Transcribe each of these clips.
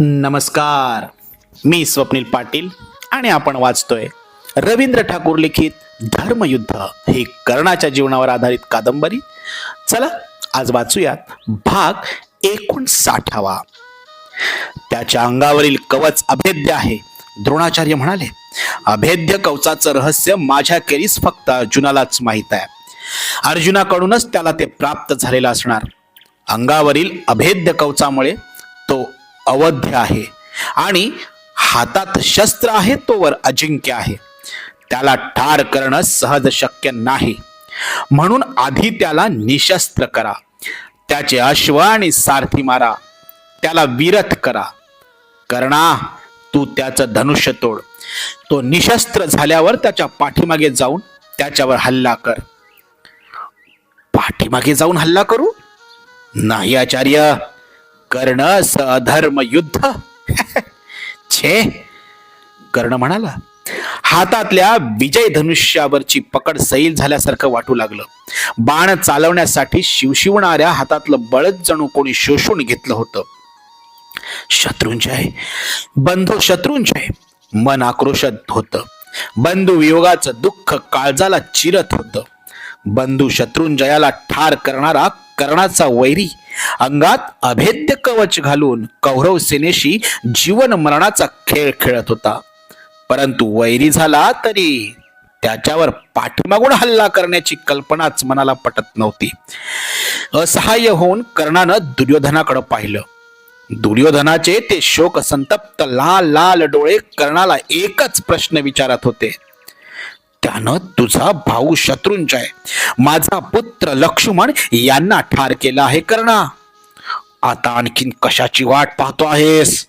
नमस्कार. मी स्वप्नील पाटील आणि आपण वाचतोय रवींद्र ठाकूर लिखित धर्मयुद्ध ही कर्णाच्या जीवनावर आधारित कादंबरी. चला आज वाचूयात भाग एकोणसाठावा. त्याच्या अंगावरील कवच अभेद्य आहे द्रोणाचार्य म्हणाले. अभेद्य कवचाचं रहस्य माझ्या केरीस फक्त अर्जुनालाच माहीत आहे. अर्जुनाकडूनच त्याला ते प्राप्त झालेलं असणार. अंगावरील अभेद्य कवचामुळे अवध्य आहे. आणि हातात शस्त्र आहे तोवर अजिंक्य आहे. त्याला ठार करणं सहज शक्य नाही. म्हणून आधी त्याला निशस्त्र करा. त्याचे अश्व आणि सारथी मारा. त्याला विरथ करा. कर्णा तू त्याचं धनुष्य तोड. तो निशस्त्र झाल्यावर त्याच्या पाठीमागे जाऊन त्याच्यावर हल्ला कर. पाठीमागे जाऊन हल्ला करू? नाही आचार्य. कर्ण स अधर्म युद्ध. छे कर्ण म्हणाला हातातल्या विजय धनुष्यावरची पकड सैल झाल्यासारखं वाटू लागलं. बाण चालवण्यासाठी शिवशिवणाऱ्या हातातलं बळच जणू कोणी शोषून घेतलं होतं. शत्रुंजय बंधू शत्रुंजय मन आक्रोशत होतं. बंधू वियोगाचं दुःख काळजाला चिरत होतं. बंधू शत्रुंजयाला ठार करणारा कर्णाचा वैरी अंगात अभेद्य कवच घालून कौरव सेनेशी जीवन मरणाचा खेळ खेळत होता. परंतु वैरी झाला तरी त्याच्यावर पाठीमागून हल्ला करण्याची कल्पनाच मनाला पटत नव्हती. असहाय्य होऊन कर्णानं दुर्योधनाकडे पाहिलं. दुर्योधनाचे ते शोक संतप्त लाल लाल डोळे कर्णाला एकच प्रश्न विचारत होते. त्यानं तुझा भाऊ शत्रुंजय माझा पुत्र लक्ष्मण यांना ठार केला आहे कर्णा. आता आणखीन कशाची वाट पाहतो आहेस?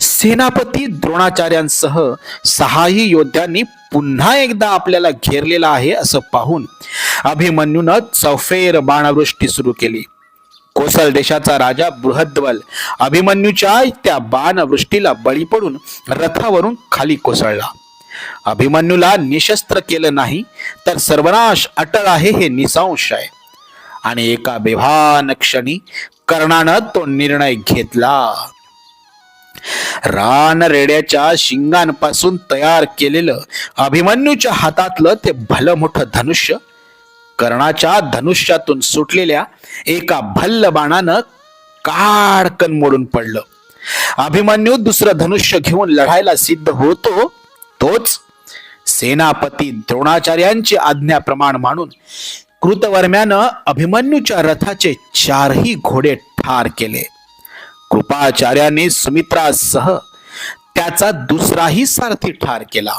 सेनापती द्रोणाचार्यांसह सहाही योद्ध्यांनी पुन्हा एकदा आपल्याला घेरलेला आहे असं पाहून अभिमन्यूनं चौफेर बाणवृष्टी सुरू केली. कोसल देशाचा राजा बृहद्वल अभिमन्यूच्या त्या बाणवृष्टीला बळी पडून रथावरून खाली कोसळला. अभिमन्यूला निशस्त्र केलं नाही तर सर्वनाश अटळ आहे हे निसंश आहे आणि एका बेभान क्षणी कर्णानं तो निर्णय घेतला. रान रेड्याच्या शिंगांपासून तयार केलेलं अभिमन्यूच्या हातातलं ते भलं मोठं धनुष्य कर्णाच्या धनुष्यातून सुटलेल्या एका भल्ल बाणानं काडकन मोडून पडलं. अभिमन्यू दुसरं धनुष्य घेऊन लढायला सिद्ध होतो तोच सेनापती द्रोणाचार्यांची आज्ञा प्रमाण मानून कृतवर्म्यानं अभिमन्यूच्या रथाचे चारही घोडे ठार केले. कृपाचार्याने सुमित्रासह त्याचा दुसराही सारथी ठार केला.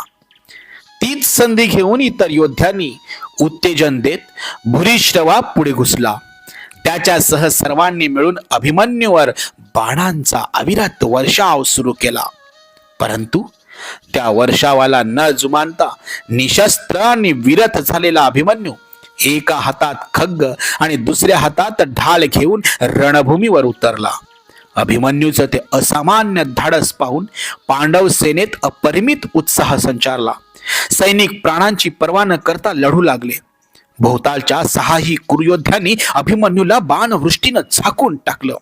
तीच संधी घेऊन इतर योद्ध्यांनी उत्तेजन देत भुरीश्रवा पुढे घुसला. त्याच्यासह सर्वांनी मिळून अभिमन्यूवर बाणांचा अविरत वर्षाव सुरू केला. परंतु त्या वर्षावाला न जुमानता निशस्त्र आणि विरत झालेला अभिमन्यू एका हातात खग्ग आणि दुसऱ्या हातात ढाल घेऊन रणभूमीवर उतरला. अभिमन्यूचं ते असामान्य धाडस पाहून पांडव सेनेत अपरिमित उत्साह संचारला. सैनिक प्राणांची पर्वा न करता लढू लागले. भोवतालच्या सहाही कुरुयोद्ध्यांनी अभिमन्यूला बाणवृष्टीनं झाकून टाकलं.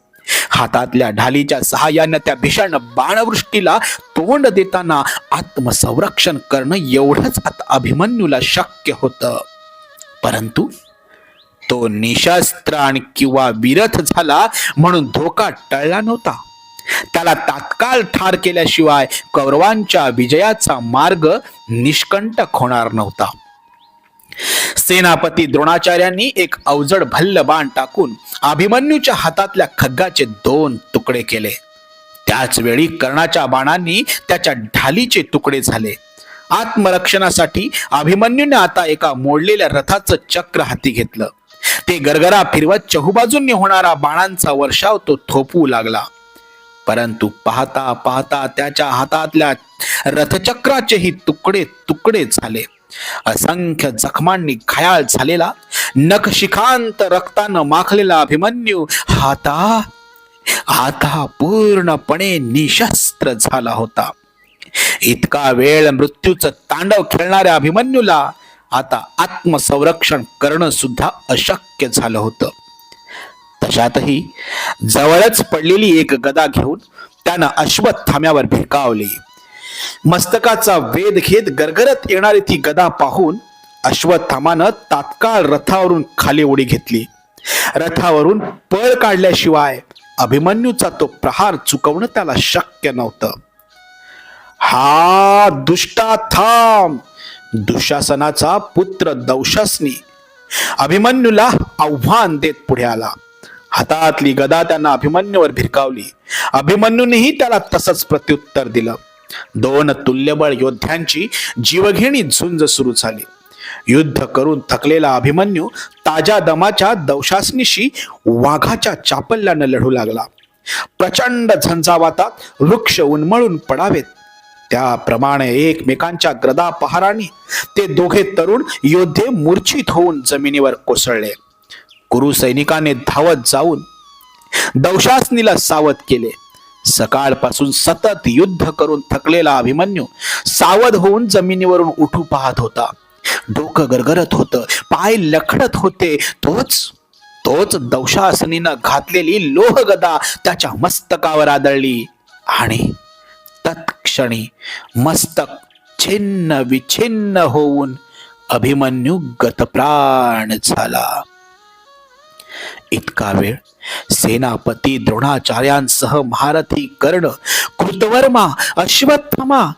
हातातल्या ढालीच्या सहाय्यानं त्या भीषण बाणवृष्टीला तोंड देताना आत्मसंरक्षण करणं एवढंच आता अभिमन्यूला शक्य होतं. परंतु तो निशस्त्र आणि किंवा विरथ झाला म्हणून धोका टळला नव्हता. त्याला तात्काळ ठार केल्याशिवाय कौरवांच्या विजयाचा मार्ग निष्कंटक होणार नव्हता. सेनापती द्रोणाचार्यांनी एक अवजड भल्ल बाण टाकून अभिमन्यूच्या हातातल्या खग्गाचे दोन तुकडे केले. त्याच वेळी कर्णाच्या बाणांनी त्याच्या ढालीचे तुकडे झाले. आत्मरक्षणासाठी अभिमन्यूने आता एका मोडलेल्या रथाचं चक्र हाती घेतलं. ते गरगरा फिरवत चहूबाजूंनी होणारा बाणांचा वर्षाव तो थोपवू लागला. परंतु पाहता पाहता त्याच्या हातातल्या रथचक्राचेही तुकडे तुकडे झाले. असंख्य जखमांनी खयाळ झालेला नखशिखांत रक्तानं माखलेला अभिमन्यू हाता आता पूर्णपणे निशस्त्र झाला होता. इतका वेळ मृत्यूचं तांडव खेळणाऱ्या अभिमन्यूला आता आत्मसंरक्षण करणं सुद्धा अशक्य झालं होतं. तशातही जवळच पडलेली एक गदा घेऊन त्यानं अश्वत्थाम्यावर भिरकावली मस्तकाचा वेध घेत गरगरत येणारी ती गदा पाहून अश्वत्थामानं तात्काळ रथावरून खाली उडी घेतली. रथावरून पळ काढल्याशिवाय अभिमन्यूचा तो प्रहार चुकवणं त्याला शक्य नव्हतं. हा दुष्टा थांब. दुशासनाचा पुत्र दौशासनी अभिमन्यूला आव्हान देत पुढे आला. हातातली गदा त्यांना अभिमन्यूवर भिरकावली. अभिमन्यूनेही त्याला तसंच प्रत्युत्तर दिलं. दोन तुल्यबळ योद्ध्यांची जीवघेणी झुंज सुरू झाली. युद्ध करून थकलेला अभिमन्यू ताज्या दमाच्या दौशासनीशी वाघाच्या चापल्यानं लढू लागला. प्रचंड झंझावातात वृक्ष उन्मळून पडावेत. त्याप्रमाणे एकमेकांच्या ग्रदा पहाराने ते दोघे तरुण योद्धे मूर्छित होऊन जमिनीवर कोसळले. कुरु सैनिकाने धावत जाऊन दौशासनीला सावध केले. सकाळपासून सतत युद्ध करून थकलेला अभिमन्यू सावध होऊन जमिनीवरून उठू पाहत होता. डोकं गरगरत होतं पाय लखडत होते. तोच तोच दौशासनीनं घातलेली लोहगदा त्याच्या मस्तकावर आदळली. आणि तत्क्षणी मस्तक छिन्न विछिन्न होऊन अभिमन्यू गतप्राण झाला. इतका वेळ सेनापती द्रोणाचार्यांसह महारथी कर्ण कृतवर्मा अश्वत्थमा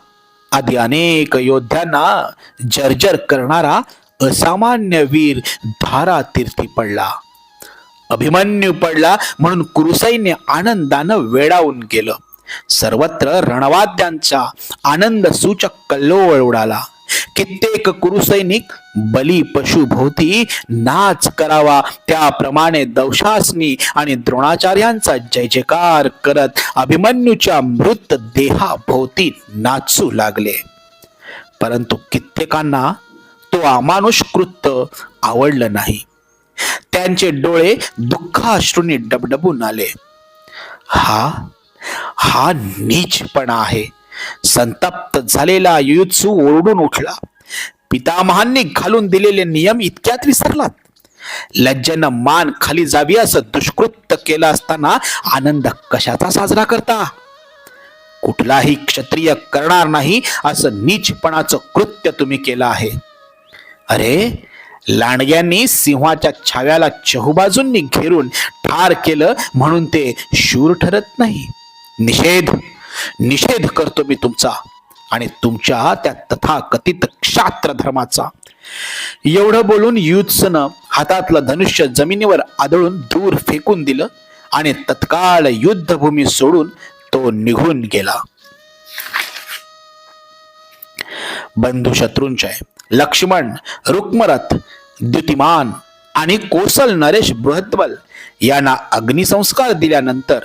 आदी अनेक योद्ध्यांना जर्जर करणारा असामान्य वीर धारा तीर्थी पडला. अभिमन्यू पडला म्हणून कुरुसैन्य आनंदानं वेडावून गेलं. सर्वत्र रणवाद्यांचा आनंद सूचक कल्लोळ उडाला. कित्येक कुरुसैनिक बली पशुभोवती नाच करावा. त्याप्रमाणे दौशासनी आणि द्रोणाचार्यांचा जय जयकार करत अभिमन्यूच्या मृत देहाभोवती नाचू लागले. परंतु कित्येकांना तो अमानुष कृत्य आवडलं नाही. त्यांचे डोळे दुःखाश्रूंनी डबडबून आले. हा हा नीचपणा आहे. संतप्त झालेला युयुत्सू ओरडून उठला. पितामहांनी घालून दिलेले नियम इतक्यात विसरलात. लज्जेनं मान खाली जावी असं दुष्कृत्य केलं असताना आनंद कशाचा साजरा करता? कुठलाही क्षत्रिय करणार नाही असं नीचपणाचं कृत्य तुम्ही केलं आहे. अरे लांडग्यांनी सिंहाच्या छाव्याला चहूबाजूंनी घेरून ठार केलं म्हणून ते शूर ठरत नाही. निषेध निषेध करतो मी तुमचा आणि तुमच्या त्या तथाकथित क्षात्र धर्माचा एवढं बोलून युत्सनं हातातलं धनुष्य जमिनीवर आदळून दूर फेकून दिलं आणि तत्काळ युद्धभूमी सोडून तो निघून गेला. बंधू शत्रूंजय लक्ष्मण रुक्मरथ द्युतिमान आणि कोसल नरेश बृहद्बल यांना अग्निसंस्कार दिल्यानंतर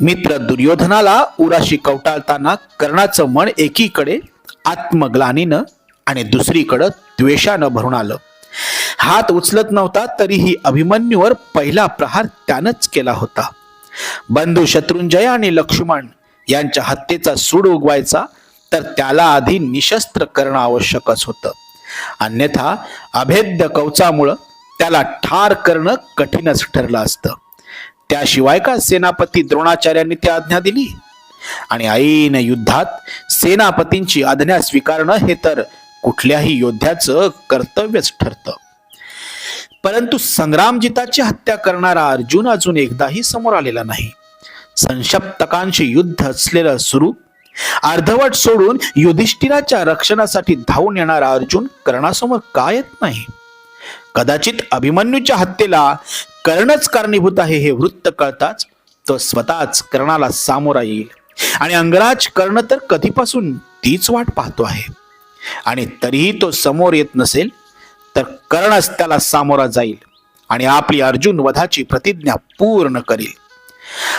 मित्र दुर्योधनाला उराशी कवटाळताना कर्णाचं मन एकीकडे आत्मग्लानीनं आणि दुसरीकडं द्वेषानं भरून आलं. हात उचलत नव्हता तरीही अभिमन्यूवर पहिला प्रहार त्यानंच केला होता. बंधू शत्रुंजय आणि लक्ष्मण यांच्या हत्येचा सूड उगवायचा तर त्याला आधी निशस्त्र करणं आवश्यकच होतं. अन्यथा अभेद्य कवचामुळं त्याला ठार करणं कठीणच ठरलं असतं. त्याशिवाय का सेनापती द्रोणाचार्यांनी ती आज्ञा दिली? आणि ऐन युद्धात सेनापतींची आज्ञा स्वीकारणं हे तर कुठल्याही योद्ध्याचं कर्तव्यच ठरतं. परंतु संग्रामजिताची हत्या करणारा अर्जुन अजून एकदाही समोर आलेला नाही. संशप्तकांशी युद्ध असलेलं सुरू अर्धवट सोडून युधिष्ठिराच्या रक्षणासाठी धावून येणारा अर्जुन कर्णासमोर का येत नाही. कदाचित अभिमन्यूच्या हत्येला कर्णच कारणीभूत आहे हे वृत्त कळताच तो स्वतःच कर्णाला सामोरा येईल. आणि अंगराज कर्ण तर कधीपासून तीच वाट पाहतो आहे. आणि तरीही तो समोर येत नसेल तर कर्णच त्याला सामोरा जाईल आणि आपली अर्जुन वधाची प्रतिज्ञा पूर्ण करेल.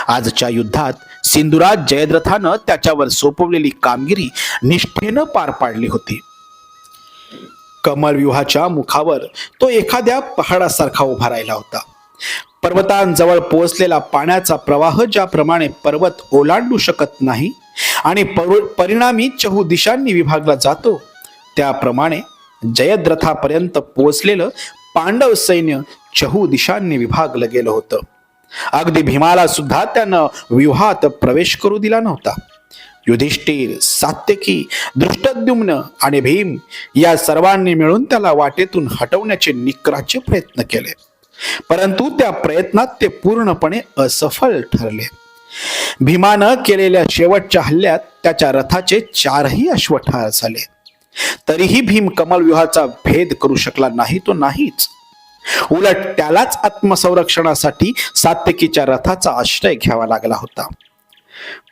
आजच्या युद्धात सिंधुराज जयद्रथानं त्याच्यावर सोपवलेली कामगिरी निष्ठेनं पार पाडली होती. कमलव्यूहाच्या मुखावर तो एखाद्या पहाडासारखा उभा राहिला होता. पर्वतांजवळ पोहोचलेला पाण्याचा प्रवाह ज्याप्रमाणे पर्वत ओलांडू शकत नाही आणि परिणामी चहू दिशांनी विभागला जातो त्याप्रमाणे जयद्रथापर्यंत पोहोचलेलं पांडव सैन्य चहू दिशांनी विभागलं गेलं होतं. अगदी भीमाला सुद्धा त्यानं व्यूहात प्रवेश करू दिला नव्हता. युधिष्ठिर सात्यकी दृष्टद्युम्न आणि भीम या सर्वांनी मिळून त्याला वाटेतून हटवण्याचे निकराचे प्रयत्न केले. परंतु त्या प्रयत्नात ते पूर्णपणे असफल ठरले. भीमानं केलेल्या शेवटच्या हल्ल्यात त्याच्या रथाचे चारही अश्व ठार झाले. तरीही भीम कमलव्यूहाचा भेद करू शकला नाही तो नाहीच. उलट त्यालाच आत्मसंरक्षणासाठी सात्यकीच्या रथाचा आश्रय घ्यावा लागला होता.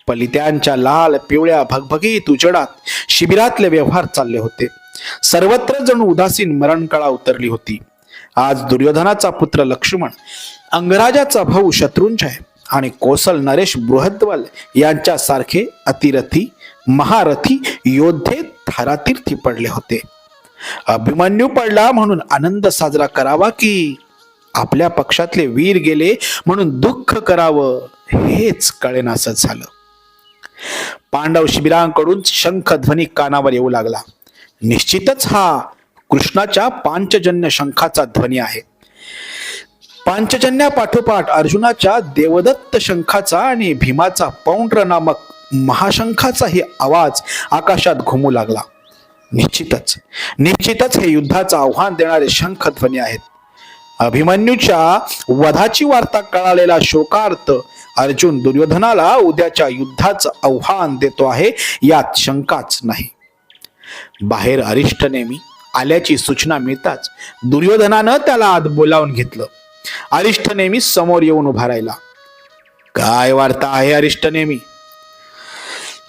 पलित्यांच्या लाल पिवळ्या भगभगीत उजडात शिबिरातले व्यवहार चालले होते. सर्वत्र जणू उदासीन मरणकळा उतरली होती. आज दुर्योधनाचा पुत्र लक्ष्मण अंगराजाचा भाऊ शत्रुंजय आणि कोसल नरेश बृहद्वल यांच्यासारखे अतिरथी महारथी योद्धे धारातीर्थी पडले होते. अभिमन्यू पडला म्हणून आनंद साजरा करावा की आपल्या पक्षातले वीर गेले म्हणून दुःख करावं हेच कळेनासं झालं. पांडव शिबिरांकडून शंख ध्वनी कानावर येऊ लागला. निश्चितच हा कृष्णाच्या पांचजन्य शंखाचा ध्वनी आहे. पांचजन्या पाठोपाठ अर्जुनाच्या देवदत्त शंखाचा आणि भीमाचा पौंड्र नामक महाशंखाचाही आवाज आकाशात घुमू लागला. निश्चितच निश्चितच हे युद्धाचं आव्हान देणारे शंख ध्वनी आहेत. अभिमन्यूच्या वधाची वार्ता कळालेला शोकार्थ अर्जुन दुर्योधनाला उद्याच्या युद्धाचं आव्हान देतो आहे यात शंकाच नाही. बाहेर अरिष्ट नेहमी आल्याची सूचना मिळताच दुर्योधनानं त्याला आत बोलावून घेतलं. अरिष्ट नेहमी समोर येऊन उभा राहिला. काय वार्ता आहे अरिष्ट नेहमी?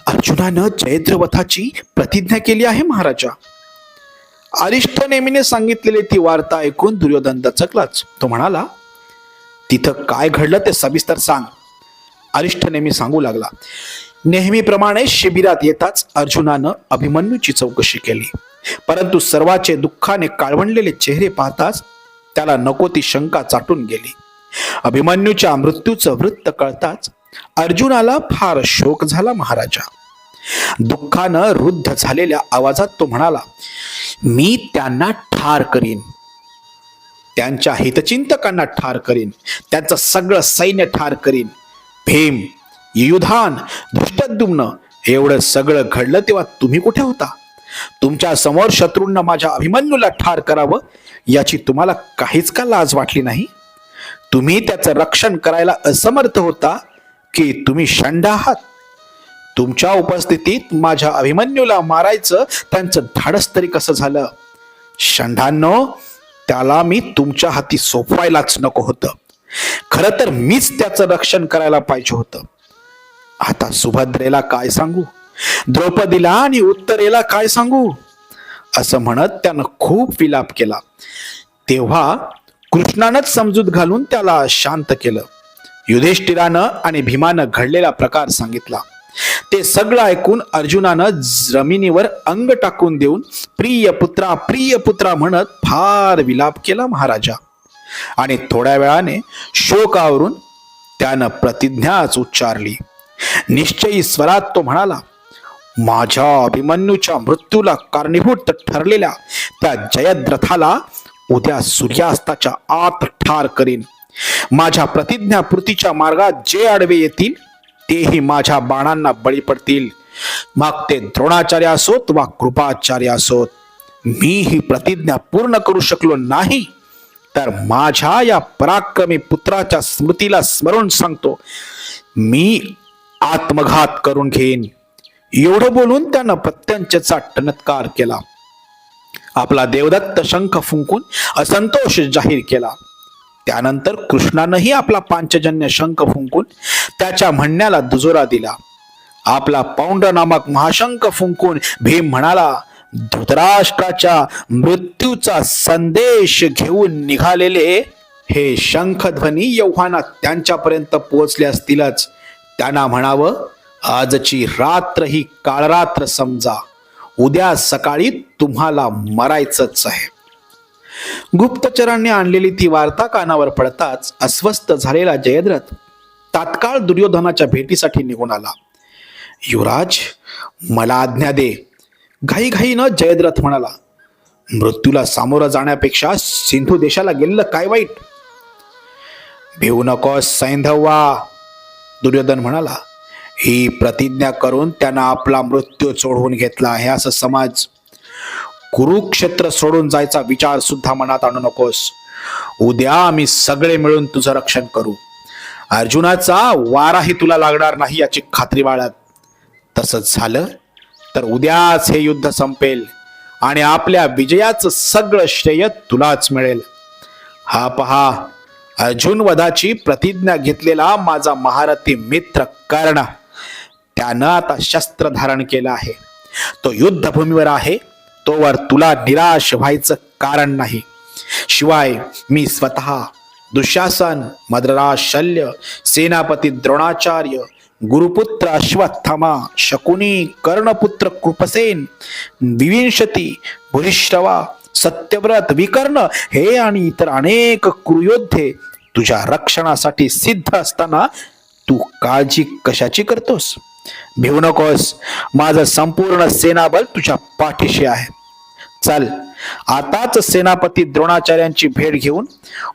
अर्जुनानं जयद्रवथाची प्रतिज्ञा केली आहे महाराजा. अरिष्ट नेहमीने सांगितलेली ती वार्ता ऐकून दुर्योधन दचकलाच. तो म्हणाला तिथं काय घडलं ते सविस्तर सांग. अरिष्ठ नेहमी सांगू लागला. नेहमीप्रमाणे शिबिरात येताच अर्जुनानं अभिमन्यूची चौकशी केली. परंतु सर्वाचे दुःखाने काळवंडलेले चेहरे पाहताच त्याला नको ती शंका चाटून गेली. अभिमन्यूच्या मृत्यूचं वृत्त कळताच अर्जुनाला फार शोक झाला महाराजा. दुःखानं रुद्ध झालेल्या आवाजात तो म्हणाला मी त्यांना ठार करीन. त्यांच्या हितचिंतकांना ठार करीन. त्यांचं सगळं सैन्य ठार करीन. भीम युधान धृष्टद्युम्न एवढं सगळं घडलं तेव्हा तुम्ही कुठे होता? तुमच्यासमोर शत्रूंना माझ्या अभिमन्यूला ठार करावं याची तुम्हाला काहीच का लाज वाटली नाही? तुम्ही त्याचं रक्षण करायला असमर्थ होता की तुम्ही शंड आहात? तुमच्या उपस्थितीत माझ्या अभिमन्यूला मारायचं त्यांचं धाडस तरी कसं झालं? षंढांनो त्याला मी तुमच्या हाती सोपवायलाच नको होतं. खरं तर मीच त्याचं रक्षण करायला पाहिजे होतं. आता सुभद्रेला काय सांगू? द्रौपदीला आणि उत्तरेला काय सांगू? असं म्हणत त्यानं खूप विलाप केला. तेव्हा कृष्णानंच समजूत घालून त्याला शांत केलं. युधिष्ठिरानं आणि भीमानं घडलेला प्रकार सांगितला. ते सगळं ऐकून अर्जुनानं जमिनीवर अंग टाकून देऊन प्रिय पुत्रा प्रिय पुत्रा म्हणत फार विलाप केला महाराजा. आणि थोड्या वेळाने शोकावरून त्यानं प्रतिज्ञाच उच्चारली. निश्चयी स्वरात तो म्हणाला माझ्या अभिमन्यूच्या मृत्यूला कारणीभूत ठरलेल्या त्या जयद्रथाला उद्या सूर्यास्ताच्या आत ठार करीन. माझ्या प्रतिज्ञापूर्तीच्या मार्गात जे आडवे येतील तेही माझ्या बाणांना बळी पडतील. मग ते द्रोणाचार्य असोत वा कृपाचार्य असोत. मी ही प्रतिज्ञा पूर्ण करू शकलो नाही. तर माझ्या या पराक्रमी पुत्राच्या स्मृतीला स्मरून सांगतो मी आत्मघात करून घेईन. एवढं बोलून त्यानं प्रत्यंचचा टनत्कार केला. आपला देवदत्त शंख फुंकून असंतोष जाहीर केला. त्यानंतर कृष्णानंही आपला पांचजन्य शंख फुंकून त्याच्या म्हणण्याला दुजोरा दिला. आपला पौंड नामक महाशंख फुंकून भीम म्हणाला धृतराष्ट्राच्या मृत्यूचा संदेश घेऊन निघालेले हे शंखध्वनी यौहानात त्यांच्यापर्यंत पोहोचले असतीलच. त्यांना म्हणावं आजची रात्र ही काळरात्र समजा. उद्या सकाळी तुम्हाला मरायचंच आहे. गुप्तचरांनी आणलेली ती वार्ता कानावर पडताच अस्वस्थ झालेला जयद्रथ तात्काळ दुर्योधनाच्या भेटीसाठी निघून आला. युवराज मला आज्ञा दे. घाईघाईनं जयद्रथ म्हणाला मृत्यूला सामोरं जाण्यापेक्षा सिंधू देशाला गेलेलं काय वाईट? भिवू नकोस सैंधव्वा दुर्योधन म्हणाला. ही प्रतिज्ञा करून त्यानं आपला मृत्यू चोडवून घेतला आहे असं समाज. कुरुक्षेत्र सोडून जायचा विचार सुद्धा मनात आणू नकोस. उद्या आम्ही सगळे मिळून तुझं रक्षण करू. अर्जुनाचा वाराही तुला लागणार नाही याची खात्री बाळग. तसंच झालं. तर उद्याच हे युद्ध संपेल आणि आपल्या विजयाचं सगळं श्रेय तुलाच मिळेल. हा पहा अर्जुन वधाची प्रतिज्ञा घेतलेला माझा महारथी मित्र कर्ण. त्यानं आता शस्त्र धारण केलं आहे. तो युद्धभूमीवर आहे तोवर तुला निराश व्हायचं कारण नाही. शिवाय मी स्वतः दुःशासन मद्रराज शल्य सेनापती द्रोणाचार्य गुरुपुत्र अश्वत्थामा शकुनी कर्णपुत्र कृपसेन विविंशती भूरिश्रवा सत्यव्रत विकर्ण हे आणि इतर अनेक कुयोद्धे तुझ्या रक्षणासाठी सिद्ध असताना तू काळजी कशाची करतोस? भिवू नकोस. माझं संपूर्ण सेनाबल तुझ्या पाठीशी आहे. चल आताच सेनापती द्रोणाचार्यांची भेट घेऊन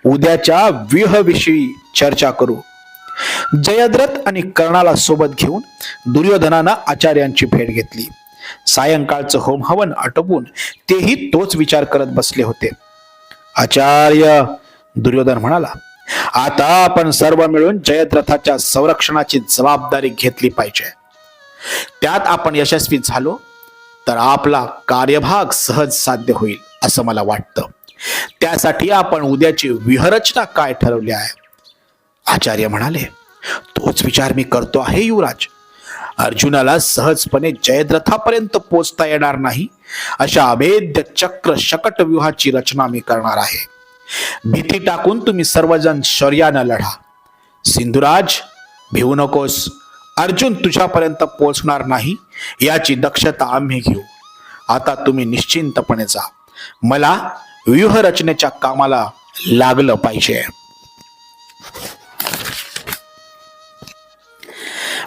उद्याच्या व्यूहविषयी चर्चा करू. जयद्रथ आणि कर्णाला सोबत घेऊन दुर्योधनानं आचार्यांची भेट घेतली. सायंकाळचं होम हवन आटोपून तेही तोच विचार करत बसले होते. आचार्य दुर्योधन म्हणाला आता आपण सर्व मिळून जयद्रथाच्या संरक्षणाची जबाबदारी घेतली पाहिजे. त्यात आपण यशस्वी झालो तर आपला कार्यभाग सहज साध्य होईल असं मला वाटतं. त्यासाठी आपण उद्याची व्यूहरचना काय ठरवली आहे? आचार्य म्हणाले तोच विचार मी करतो आहे युवराज. अर्जुनाला सहजपणे जयद्रथापर्यंत पोचता येणार नाही. अशा अभेद्य चक्र शकट व्यूहाची रचना मी करणार आहे. भीती टाकून तुम्ही सर्वजण शौर्यानं लढा. सिंधुराज भिवू नकोस. अर्जुन तुझ्यापर्यंत पोचणार नाही याची दक्षता आम्ही घेऊ. आता तुम्ही निश्चिंतपणे जा. मला व्यूहरचनेच्या कामाला लागलं पाहिजे.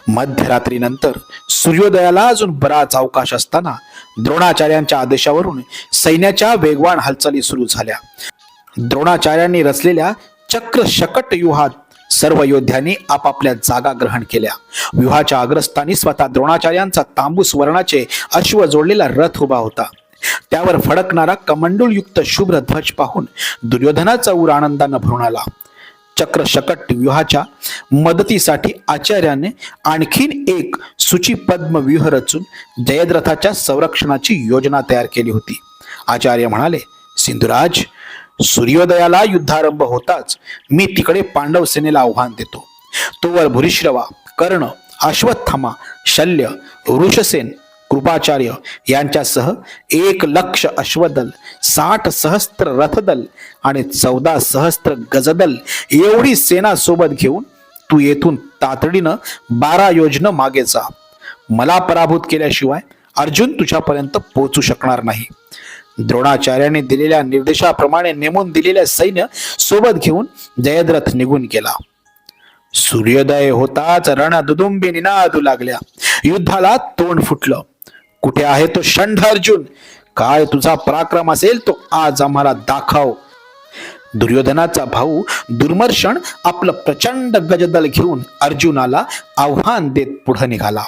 मध्यरात्रीनंतर सूर्योदयाला अजून बराच अवकाश असताना द्रोणाचार्यांच्या आदेशावरून सैन्याच्या वेगवान हालचाली सुरू झाल्या. द्रोणाचार्यांनी रचलेल्या चक्र शकट व्यूहात सर्व योद्ध्यांनी आपापल्या जागा ग्रहण केल्या. व्यूहाच्या अग्रस्थानी स्वतः द्रोणाचार्यांचा तांबूस वर्णाचे अश्व जोडलेला रथ उभा होता. त्यावर फडकणारा कमंडूलयुक्त शुभ्र ध्वज पाहून दुर्योधनाचा ऊर आनंदानं भरून आला. चक्र शकट व्यूहाच्या मदतीसाठी आचार्याने आणखीन एक सूचीपद्म व्यूह रचून जयद्रथाच्या संरक्षणाची योजना तयार केली होती. आचार्य म्हणाले सिंधुराज सूर्योदयाला युद्धारंभ होताच मी तिकडे पांडव सेनेला आव्हान देतो. तोवर भूरिश्रवा कर्ण अश्वत्थामा शल्य ऋषसेन कृपाचार्य यांच्यासह एक लक्ष अश्वदल साठ सहस्त्र रथदल आणि चौदा सहस्त्र गजदल एवढी सेना सोबत घेऊन तू येथून तातडीनं बारा योजना मागे जा. मला पराभूत केल्याशिवाय अर्जुन तुझ्यापर्यंत पोहोचू शकणार नाही. द्रोणाचार्याने दिलेल्या निर्देशाप्रमाणे नेमून दिलेल्या सैन्य सोबत घेऊन जयद्रथ निघून गेला. सूर्योदय होताच रण दुदुंबी निनादू लागल्या. युद्धाला तोंड फुटलं. कुठे आहे तो षंढ अर्जुन? काय तुझा पराक्रम असेल तो आज आम्हाला दाखव. दुर्योधनाचा भाऊ दुर्मर्षण आपलं प्रचंड गजदल घेऊन अर्जुनाला आव्हान देत पुढे निघाला.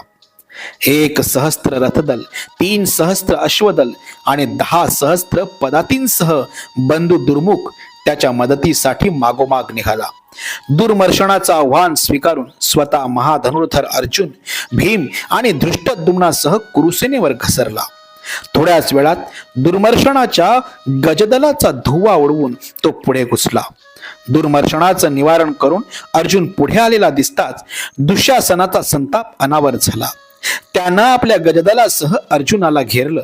एक सहस्त्र रथदल तीन सहस्त्र अश्वदल आणि दहा सहस्त्र पदातींसह बंधू दुर्मुख त्याच्या मदतीसाठी मागोमाग निघाला. दुर्मर्षणाचं आव्हान स्वीकारून स्वतः महाधनुर्धर अर्जुन भीम आणि धृष्टदुम्नासह कुरुसेनेवर घसरला. थोड्याच वेळात दुर्मर्षणाच्या गजदलाचा धुवा उडवून तो पुढे घुसला. दुर्मर्षणाचं निवारण करून अर्जुन पुढे आलेला दिसताच दुःशासनाचा संताप अनावर झाला. त्यानं आपल्या गजदलासह अर्जुनाला घेरलं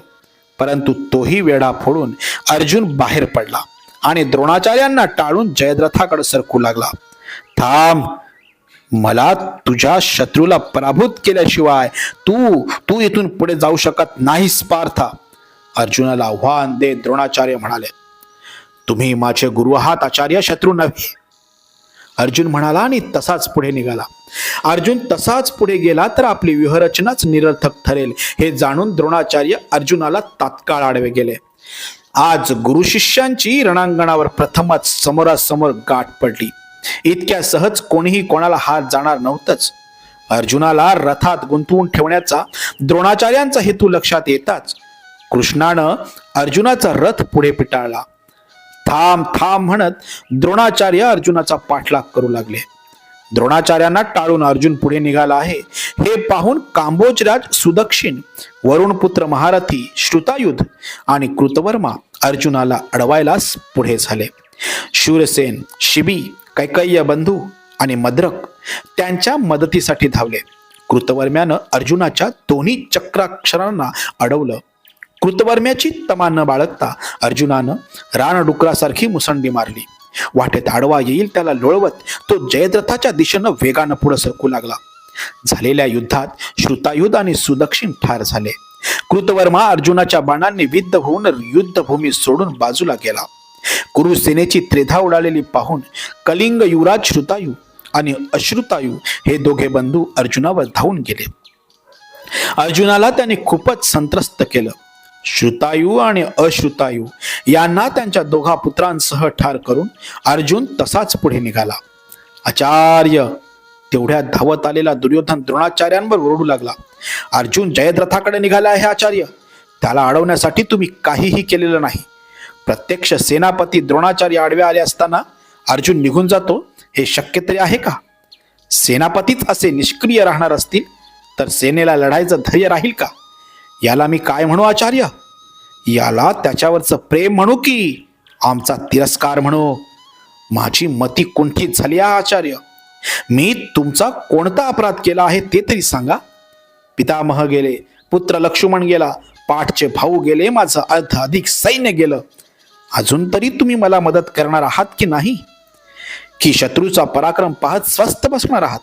परंतु तोही वेढा फोडून अर्जुन बाहेर पडला. आणि द्रोणाचार्यांना टाळून जयद्रथाकडे सरकू लागला. थांब मला तुझ्या शत्रूला पराभूत केल्याशिवाय तू तू इथून पुढे जाऊ शकत नाहीस पार्था. अर्जुनाला आव्हान देत द्रोणाचार्य म्हणाले. तुम्ही माझे गुरु आहात आचार्य शत्रू नव्हे. अर्जुन म्हणाला आणि तसाच पुढे निघाला. अर्जुन तसाच पुढे गेला तर आपली व्यूहरचनाच निरर्थक ठरेल हे जाणून द्रोणाचार्य अर्जुनाला तात्काळ आडवे गेले. आज गुरुशिष्यांची रणांगणावर प्रथमच समोरासमोर गाठ पडली. इतक्या सहज कोणीही कोणाला हात जाणार नव्हतंच. अर्जुनाला रथात गुंतवून ठेवण्याचा द्रोणाचार्यांचा हेतू लक्षात येताच कृष्णानं अर्जुनाचा रथ पुढे पिटाळला. थांब थांब म्हणत द्रोणाचार्य अर्जुनाचा पाठलाग करू लागले. द्रोणाचार्यांना टाळून अर्जुन पुढे निघाला आहे. हे पाहून कांबोजराज सुदक्षिण वरुणपुत्र महारथी श्रुतायुध आणि कृतवर्मा अर्जुनाला अडवायलाच पुढे झाले. शूरसेन शिबी कैकय्य बंधू आणि मद्रक त्यांच्या मदतीसाठी धावले. कृतवर्म्यानं अर्जुनाच्या दोन्ही चक्राक्षरांना अडवलं. कृतवर्म्याची तमा न बाळगता अर्जुनानं रानडुकरासारखी मुसंडी मारली. वाटेत आडवा येईल त्याला लोळवत तो जयद्रथाच्या दिशेनं वेगानं पुढे सरकू लागला. झालेल्या युद्धात श्रुतायुध आणि सुदक्षिण ठार झाले. कृतवर्मा अर्जुनाच्या बाणांनी विद्ध होऊन युद्धभूमी सोडून बाजूला गेला. कुरुसेनेची त्रेधा उडालेली पाहून कलिंग युवराज श्रुतायू आणि अश्रुतायू हे दोघे बंधू अर्जुनावर धावून गेले. अर्जुनाला त्याने खूपच संत्रस्त केलं. श्रुतायू आणि अश्रुतायू यांना त्यांच्या दोघा पुत्रांसह ठार करून अर्जुन तसाच पुढे निघाला. आचार्य तेवढ्या धावत आलेला दुर्योधन द्रोणाचार्यांवर ओरडू लागला. अर्जुन जयद्रथाकडे निघाला आहे आचार्य. त्याला अडवण्यासाठी तुम्ही काहीही केलेलं नाही. प्रत्यक्ष सेनापती द्रोणाचार्य आडवे आले असताना अर्जुन निघून जातो. हे शक्य तरी आहे का? सेनापतीच असे निष्क्रिय राहणार असतील तर सेनेला लढायचं धैर्य राहील का? याला मी काय म्हणू आचार्य? याला त्याच्यावरचं प्रेम म्हणू की आमचा तिरस्कार म्हणू? माझी मती कुंठित झाली आहे आचार्य. मी तुमचा कोणता अपराध केला आहे ते तरी सांगा. पितामह गेले पुत्र लक्ष्मण गेला पाठचे भाऊ गेले माझं अर्ध अधिक सैन्य गेलं. अजून तरी तुम्ही मला मदत करणार आहात की नाही? की शत्रूचा पराक्रम पाहत स्वस्थ बसणार आहात?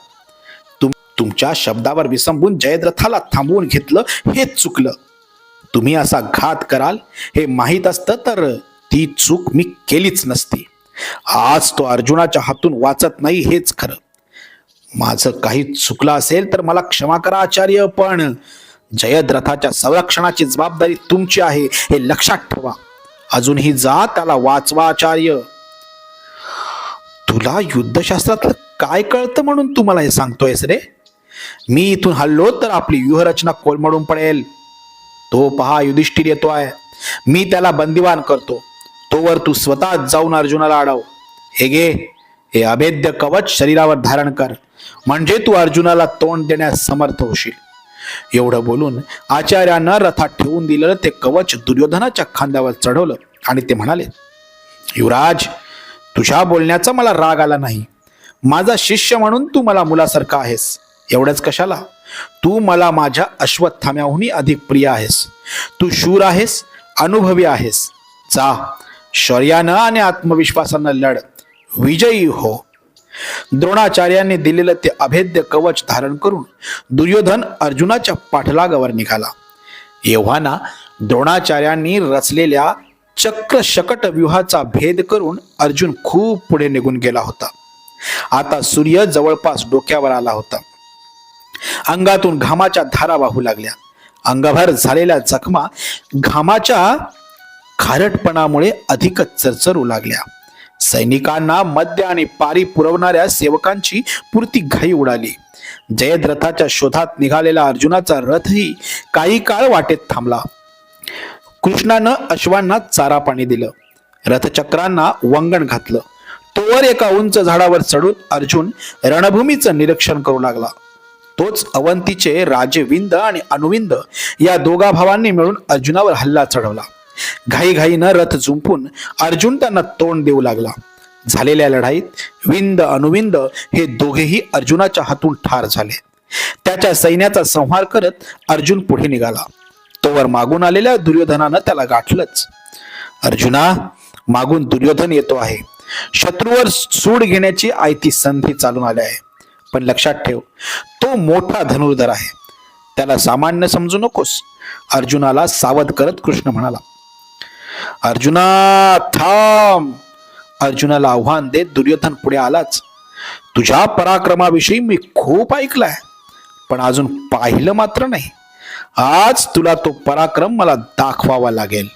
तुमच्या शब्दावर विसंबून जयद्रथाला थांबवून घेतलं हेच चुकलं. तुम्ही असा घात कराल हे माहीत असतं तर ती चूक मी केलीच नसती. आज तो अर्जुनाच्या हातून वाचत नाही हेच खरं. माझं काही चुकलं असेल तर मला क्षमा करा आचार्य पण जयद्रथाच्या संरक्षणाची जबाबदारी तुमची आहे हे लक्षात ठेवा. अजूनही जा त्याला वाचवा आचार्य. तुला युद्धशास्त्रातलं काय कळतं म्हणून तू मला हे सांगतोयस रे? मी इथून हल्लो तर आपली व्यूहरचना कोलमडून पडेल. तो पहा युधिष्ठिर येतोय. मी त्याला बंदिवान करतो. तोवर तू स्वतः जाऊन अर्जुनाला अडव हे गे हे अभेद्य कवच शरीरावर धारण कर. म्हणजे तू अर्जुनाला तोंड देण्यास समर्थ होशील. एवढं बोलून आचार्यानं रथात ठेवून दिलेलं ते कवच दुर्योधनाच्या खांद्यावर चढवलं आणि ते म्हणाले युवराज तुझ्या बोलण्याचा मला राग आला नाही. माझा शिष्य म्हणून तू मला मुलासारखा आहेस. एवढंच कशाला? तू मला माझ्या अश्वत्थाम्याहूनही अधिक प्रिय आहेस. तू शूर आहेस अनुभवी आहेस. जा शौर्यानं आणि आत्मविश्वासानं लढ. विजयी हो. द्रोणाचार्यांनी दिलेलं ते अभेद्य कवच धारण करून दुर्योधन अर्जुनाच्या पाठलागावर निघाला. एव्हाना द्रोणाचार्यांनी रचलेल्या चक्र शकट व्यूहाचा भेद करून अर्जुन खूप पुढे निघून गेला होता. आता सूर्य जवळपास डोक्यावर आला होता. अंगातून घामाच्या धारा वाहू लागल्या. अंगभर झालेल्या जखमा घामाच्या खारटपणामुळे अधिकच चरचरू लागल्या. सैनिकांना मद्य आणि पारी पुरवणाऱ्या सेवकांची पुरती घाई उडाली. जयद्रथाच्या शोधात निघालेला अर्जुनाचा रथही काही काळ वाटेत थांबला. कृष्णानं अश्वांना चारा पाणी दिलं. रथचक्रांना वंगण घातलं. तोवर एका उंच झाडावर चढून अर्जुन रणभूमीचं निरीक्षण करू लागला. तोच अवंतीचे राजे विंद आणि अनुविंद या दोघा भावांनी मिळून अर्जुनावर हल्ला चढवला. घाईघाईनं रथ जुंपून अर्जुन त्यांना तोंड देऊ लागला. झालेल्या लढाईत विंद अनुविंद हे दोघेही अर्जुनाच्या हातून ठार झाले. त्याच्या सैन्याचा संहार करत अर्जुन पुढे निघाला. तोवर मागून आलेल्या दुर्योधनानं त्याला गाठलंच. अर्जुना मागून दुर्योधन येतो आहे. शत्रूवर सूड घेण्याची आयती संधी चालून आली आहे. पण लक्षात ठेव तो मोठा धनुर्धर आहे. त्याला सामान्य समजू नकोस. अर्जुनाला सावध करत कृष्ण म्हणाला अर्जुना थांब. अर्जुनाला आव्हान देत दुर्योधन पुढे आलाच. तुझ्या पराक्रमाविषयी मी खूप ऐकलाय पण अजून पाहिलं मात्र नाही. आज तुला तो पराक्रम मला दाखवावा लागेल.